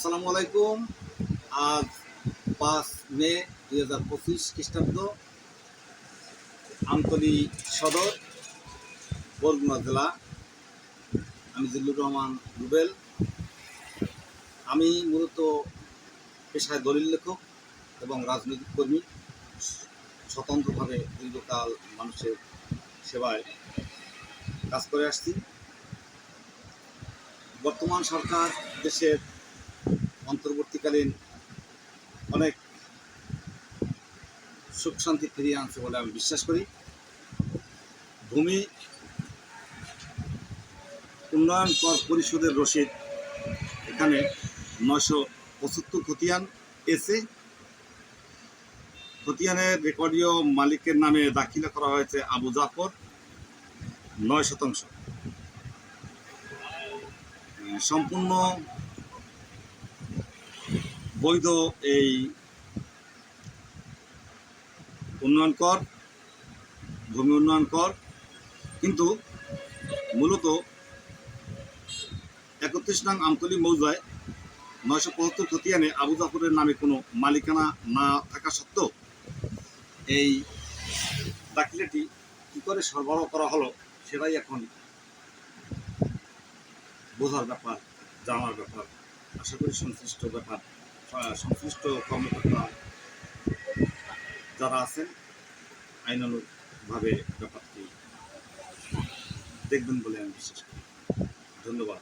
আসসালামু আলাইকুম। আজ পাঁচ মে দুই হাজার পঁচিশ খ্রিস্টাব্দ, আমতলী সদর, বরগুনা জেলা। আমি জিল্লুর রহমান রুবেল। আমি মূলত পেশায় দলিল লেখক এবং রাজনৈতিক কর্মী। স্বতন্ত্রভাবে দীর্ঘকাল মানুষের সেবায় কাজ করে আসছি। বর্তমান সরকার দেশের অন্তর্বর্তীকালীন অনেক সুখ শান্তি ফিরিয়ে আনছে বলে আমি বিশ্বাস করি। ভূমি উন্নয়ন কর পরিষদের রসিদ এখানে নয়শো পঁচাত্তর খতিয়ান এসে খতিয়ানের রেকর্ডীয় মালিকের নামে দাখিলা করা হয়েছে আবু জাফর নয় শতাংশ। সম্পূর্ণ বৈধ এই উন্নয়ন কর, ভূমি উন্নয়ন কর, কিন্তু মূলত একত্রিশ নং আমতলি মৌজায় নয়শো পঁচাত্তর খতিয়ানে আবু জাফরের নামে কোনো মালিকানা না থাকা সত্ত্বেও এই দাখিলাটি কী করে সরবরাহ করা হলো সেটাই এখন বোঝার ব্যাপার, জানার ব্যাপার, আশা করি সংশ্লিষ্ট ব্যাপার। সংশ্লিষ্ট কর্মকর্তা যারা আছেন আইনানুগভাবে ব্যাপারটি দেখবেন বলে আমি বিশ্বাস করি। ধন্যবাদ